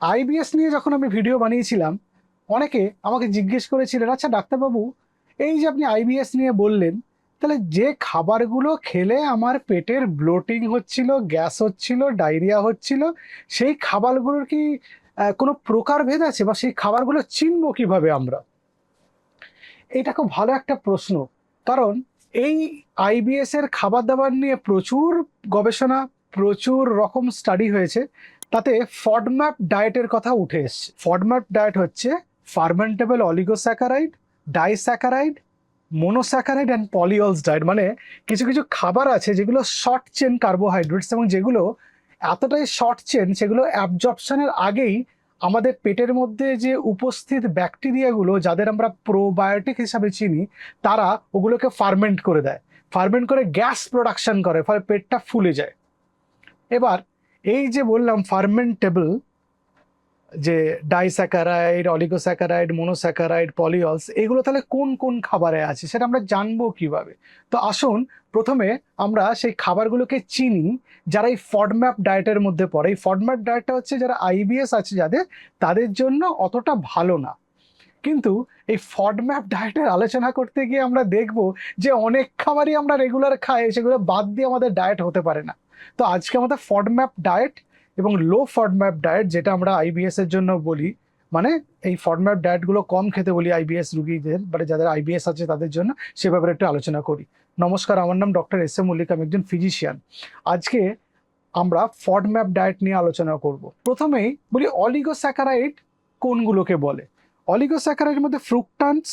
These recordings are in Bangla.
আইবিএস নিয়ে যখন আমি ভিডিও বানিয়েছিলাম, অনেকে আমাকে জিজ্ঞেস করেছিলেন আচ্ছা ডাক্তারবাবু, এই যে আপনি আইবিএস নিয়ে বললেন, তাহলে যে খাবারগুলো খেলে আমার পেটের ব্লোটিং হচ্ছিল গ্যাস হচ্ছিল ডায়রিয়া হচ্ছিল, সেই খাবারগুলোর কি কোনো প্রকারভেদ আছে বা সেই খাবারগুলো চিনব কীভাবে আমরা? এটা খুব ভালো একটা প্রশ্ন। কারণ এই আইবিএস এর খাবার দাবার নিয়ে প্রচুর গবেষণা, প্রচুর রকম স্টাডি হয়েছে। তাতে ফডম্যাপ ডায়েটের কথা উঠে এসছে। ফডম্যাপ ডায়েট হচ্ছে fermentable oligosaccharide disaccharide monosaccharide and polyols diet মানে কিছু কিছু খাবার আছে যেগুলো শর্ট চেন কার্বোহাইড্রেটস এবং যেগুলো এতটাই শর্ট চেন সেগুলো অ্যাবজর্পশনের আগেই আমাদের পেটের মধ্যে যে উপস্থিত ব্যাকটেরিয়াগুলো যাদের আমরা প্রোবায়োটিক হিসাবে চিনি, তারা ওগুলোকে ফার্মেন্ট করে দেয়। ফার্মেন্ট করে গ্যাস প্রোডাকশন করে, ফলে পেটটা ফুলে যায়। এবার এই যে বললাম ফার্মেন্টেবল, যে ডাইস্যাকারাইড, অলিগোস্যাকারাইড, মোনোস্যাকারাইড পলিঅলস এগুলো তাহলে কোন কোন খাবারে আছে সেটা আমরা জানব কীভাবে? তো আসুন, প্রথমে আমরা সেই খাবারগুলোকে চিনি, যারা এই ফডম্যাপ ডায়েটের মধ্যে পড়ে। এই ফডম্যাপ ডায়েটটা হচ্ছে যারা আইবিএস আছে যাদের, তাদের জন্য অতটা ভালো না। কিন্তু এই ফডম্যাপ ডায়েটের আলোচনা করতে গিয়ে আমরা দেখব যে অনেক খাবারই আমরা রেগুলার খাই, সেগুলো বাদ দিয়ে আমাদের ডায়েট হতে পারে না। তো আজকে আমাদের ফডম্যাপ ডায়েট এবং লো ফডম্যাপ ডায়েট যেটা আমরা আইবিএস এর জন্য বলি মানে এই ফডম্যাপ ডায়েটগুলো কম খেতে বলি আইবিএস রুগীদের মানে যাদের আইবিএস আছে তাদের জন্য সে ব্যাপারে একটু আলোচনা করি। নমস্কার, আমার নাম ডক্টর এস এম মল্লিক, আমি একজন ফিজিশিয়ান আজকে আমরা ফডম্যাপ ডায়েট নিয়ে আলোচনা করব। প্রথমেই বলি অলিগোস্যাকারাইড কোনগুলোকে বলে? অলিগোস্যাকারাইডের মধ্যে ফ্রুকটান্স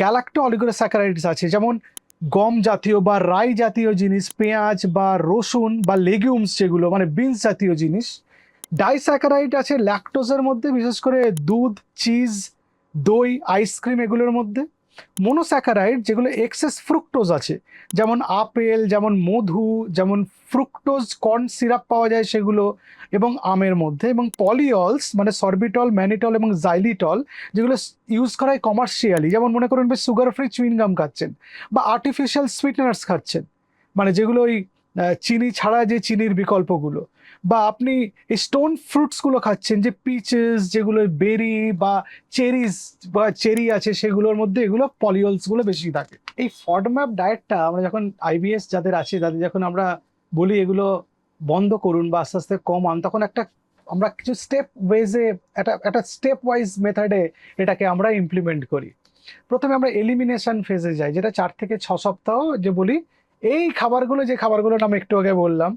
গ্যালাক্টো অলিগোস্যাকারাইডস আছে। যেমন গম জাতীয় বা রাই জাতীয় জিনিস, পেঁয়াজ বা রসুন বা লেগিউমস যেগুলো মানে বিনস জাতীয় জিনিস। ডাইস্যাকারাইড আছে ল্যাকটোজের মধ্যে, বিশেষ করে দুধ, চিজ, দই, আইসক্রিম এগুলোর মধ্যে। মোনোস্যাকারাইড, যেগুলো এক্সেস ফ্রুক্টোজ আছে, যেমন আপেল, যেমন মধু, যেমন ফ্রুক্টোজ কর্ন সিরাপ পাওয়া যায় সেগুলো, এবং আমের মধ্যে, এবং পলিঅলস মানে সরবিটল ম্যানিটল এবং জাইলিটল যেগুলো ইউজ করা হয় কমার্শিয়ালি যেমন মনে করুন বেশ সুগার ফ্রি চুইনগাম খাচ্ছেন, বা আর্টিফিশিয়াল সুইটনার্স খাচ্ছেন মানে যেগুলো ওই চিনি ছাড়া যে চিনির বিকল্পগুলো। বা আপনি স্টোন ফ্রুটসগুলো খাচ্ছেন, যে পিচেস যেগুলো বেরি বা চেরিজ বা চেরি আছে সেগুলোর মধ্যে এগুলো পলিওলসগুলো বেশি থাকে। এই ফডম্যাপ ডায়েটটা আমরা যখন আইবিএস যাদের আছে তাদের যখন আমরা বলি এগুলো বন্ধ করুন বা আস্তে আস্তে কমান তখন একটা আমরা কিছু স্টেপ ওয়েজে একটা একটা স্টেপ ওয়াইজ মেথডে এটাকে আমরা ইমপ্লিমেন্ট করি। প্রথমে আমরা এলিমিনেশন ফেজে যাই, যেটা চার থেকে ছ সপ্তাহ যে বলি এই খাবারগুলো, যে খাবারগুলোর নাম একটু আগে বললাম,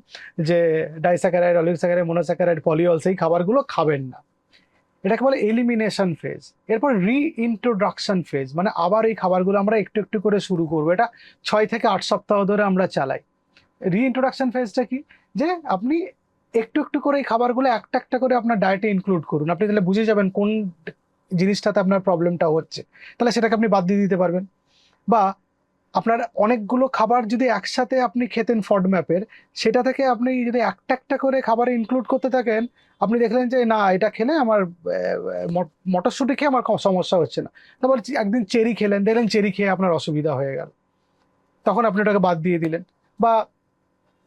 যে ডাইস্যাকারাইড অলিগস্যাকারাইড মোনোস্যাকারাইড পলিঅলস এই খাবারগুলো খাবেন না। এটাকে বলে এলিমিনেশন ফেজ এরপর রিইন্ট্রোডাকশন ফেজ মানে আবার এই খাবারগুলো আমরা একটু একটু করে শুরু করব। এটা ছয় থেকে আট সপ্তাহ ধরে আমরা চালাই। রিইন্ট্রোডাকশন ফেজটা কি? যে আপনি একটু একটু করে এই খাবারগুলো একটা একটা করে আপনার ডায়েটে ইনক্লুড করুন। আপনি তাহলে বুঝে যাবেন কোন জিনিসটাতে আপনার প্রবলেমটা হচ্ছে। তাহলে সেটাকে আপনি বাদ দিয়ে দিতে পারবেন। বা আপনার অনেকগুলো খাবার যদি একসাথে আপনি খেতেন ফডম্যাপের সেটা থেকে আপনি যদি একটা একটা করে খাবারে ইনক্লুড করতে থাকেন, আপনি দেখলেন যে, না, এটা খেলে আমার মটরশুঁটি খেয়ে আমার সমস্যা হচ্ছে না। তারপর একদিন চেরি খেলেন, দেখলেন চেরি খেয়ে আপনার অসুবিধা হয়ে গেল। তখন আপনি ওটাকে বাদ দিয়ে দিলেন। বা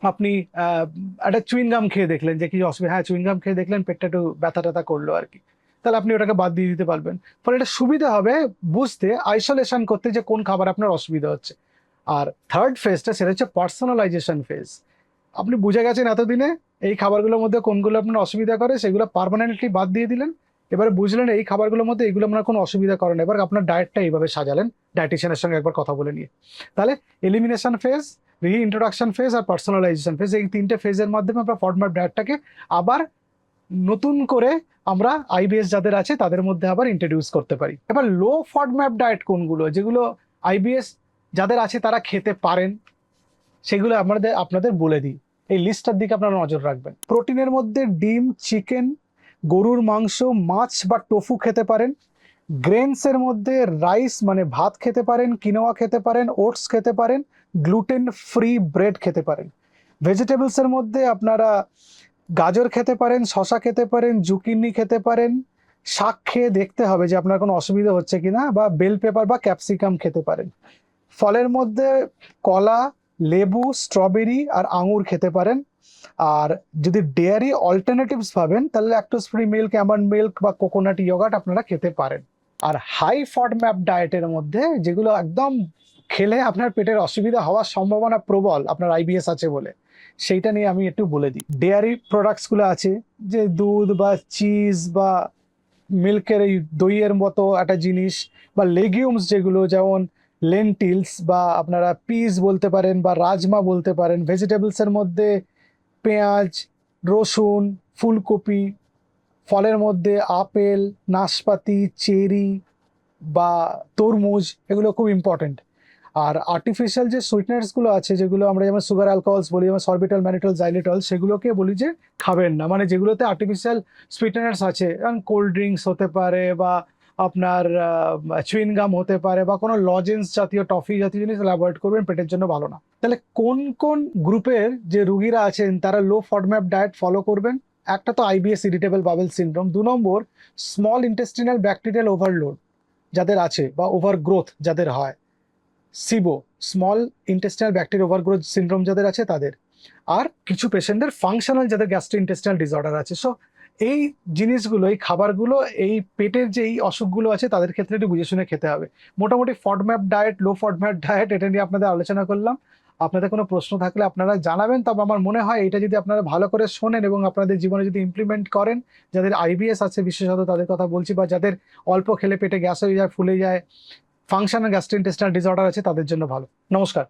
আপনি একটা চুইনগাম খেয়ে দেখলেন যে, কি অসুবিধা হ্যাঁ চুইনগাম খেয়ে দেখলেন, পেটটা একটু ব্যথা ট্যাথা করল আর কি। তাহলে আপনি ওটাকে বাদ দিয়ে দিতে পারবেন। ফলে এটা সুবিধা হবে বুঝতে আইসোলেশন করতে যে কোন খাবার আপনার অসুবিধা হচ্ছে। আর থার্ড ফেজটা সেটা হচ্ছে পার্সোনালাইজেশন ফেজ আপনি বুঝে গেছেন এতদিনে এই খাবারগুলোর মধ্যে কোনগুলো আপনার অসুবিধা করে, সেগুলো পারমানেন্টলি বাদ দিয়ে দিলেন। এবারে বুঝলেন এই খাবারগুলোর মধ্যে এইগুলো আপনার কোনো অসুবিধা করে না। এবার আপনার ডায়েটটা এইভাবে সাজালেন ডায়েটিশিয়ানের সঙ্গে একবার কথা বলে নিয়ে। তাহলে এলিমিনেশন ফেজ রিইন্ট্রোডাকশন ফেজ আর পার্সোনালাইজেশন ফেজ এই তিনটে ফেজের মাধ্যমে আপনার ফডমার ডায়েটটাকে আবার নতুন করে আমরা আইবিএস যাদের আছে তাদের মধ্যে আবার ইন্ট্রোডিউস করতে পারি। এবার লো ফডম্যাপ ডায়েট কোনগুলো? যেগুলো আইবিএস যাদের আছে তারা খেতে পারেন, সেগুলো আমাদের আপনাদের বলে দিই। এই লিস্টটার দিকে আপনারা নজর রাখবেন। প্রোটিনের মধ্যে ডিম, চিকেন, গরুর মাংস, মাছ বা টোফু খেতে পারেন। গ্রেনসের মধ্যে রাইস মানে ভাত খেতে পারেন কিনোয়া খেতে পারেন ওটস খেতে পারেন গ্লুটেন ফ্রি ব্রেড খেতে পারেন। ভেজিটেবলসের মধ্যে আপনারা গাজর খেতে পারেন শশা খেতে পারেন, জুকিনি খেতে পারেন, শাক খেয়ে দেখতে হবে যে আপনার কোনো অসুবিধা হচ্ছে কিনা বা বেল পেপার বা ক্যাপসিকাম খেতে পারেন। ফলের মধ্যে কলা, লেবু স্ট্রবেরি আর আঙুর খেতে পারেন। আর যদি ডেয়ারি অল্টারনেটিভস পাবেন তাহলে lactose free milk almond milk বা কোকোনাট ইয়োগাট আপনারা খেতে পারেন। আর হাই ফডম্যাপ ডায়েটের মধ্যে যেগুলো একদম খেলে আপনার পেটের অসুবিধা হওয়ার সম্ভাবনা প্রবল, আপনার আইবিএস আছে বলে। সেইটা নিয়ে আমি একটু বলে দিই। ডেয়ারি প্রোডাক্টসগুলো আছে, যে দুধ বা চিজ বা মিল্কের এই দইয়ের মতো একটা জিনিস বা লেগিউমস যেগুলো, যেমন লেন্টিলস বা আপনারা পিস বলতে পারেন বা রাজমা বলতে পারেন ভেজিটেবলসের মধ্যে পেঁয়াজ, রসুন, ফুলকপি, ফলের মধ্যে আপেল, নাশপাতি, চেরি বা তরমুজ, এগুলো খুব ইম্পর্টেন্ট আর আর্টিফিশিয়াল যে সুইটনার্সগুলো আছে, যেগুলো আমরা যেমন সুগার অ্যালকোহলস বলি, যেমন সরবিটল ম্যানিটল জাইলিটল সেগুলোকে বলি যে খাবেন না। মানে যেগুলোতে আর্টিফিশিয়াল সুইটনার্স আছে কোল্ড ড্রিঙ্কস হতে পারে বা আপনার চুইনগাম হতে পারে বা কোনো লজেন্স জাতীয় টফি জাতীয় জিনিস অ্যাভয়েড করবেন, পেটের জন্য ভালো না। তাহলে কোন কোন গ্রুপের যে রুগীরা আছেন, তারা লো ফডম্যাপ ডায়েট ফলো করবেন? একটা তো আইবিএস ইরিটেবল বাবেল সিনড্রোম দু নম্বর স্মল ইন্টেস্টিনাল ব্যাকটেরিয়াল ওভারলোড যাদের আছে বা ওভার গ্রোথ যাদের হয়। SIBO small intestinal bacteria overgrowth syndrome যাদের আছে তাদের। আর কিছু পেশেন্টদের ফাংশনাল যাদের গ্যাস্ট্রো ইন্টেস্টিনাল ডিসঅর্ডার আছে। সো এই জিনিসগুলো, এই খাবারগুলো, এই পেটের যে এই অসুখগুলো আছে, তাদের ক্ষেত্রে একটু বুঝে শুনে খেতে হবে। মোটামুটি FODMAP diet low FODMAP diet এটা নিয়ে আপনাদের আলোচনা করলাম। আপনাদের কোনো প্রশ্ন থাকলে আপনারা জানাবেন। তবে আমার মনে হয় এটা যদি আপনারা ভালো করে শোনেন এবং আপনাদের জীবনে যদি ইমপ্লিমেন্ট করেন, যাদের আইবিএস আছে বিশেষত তাদের কথা বলছি বা যাদের অল্প খেলে পেটে গ্যাস হয়ে যায়, ফুলে যায় ফাংশনাল গ্যাস্ট্রোইন্টেস্টাইনাল ডিসঅর্ডার আছে তাদের জন্য ভালো। নমস্কার।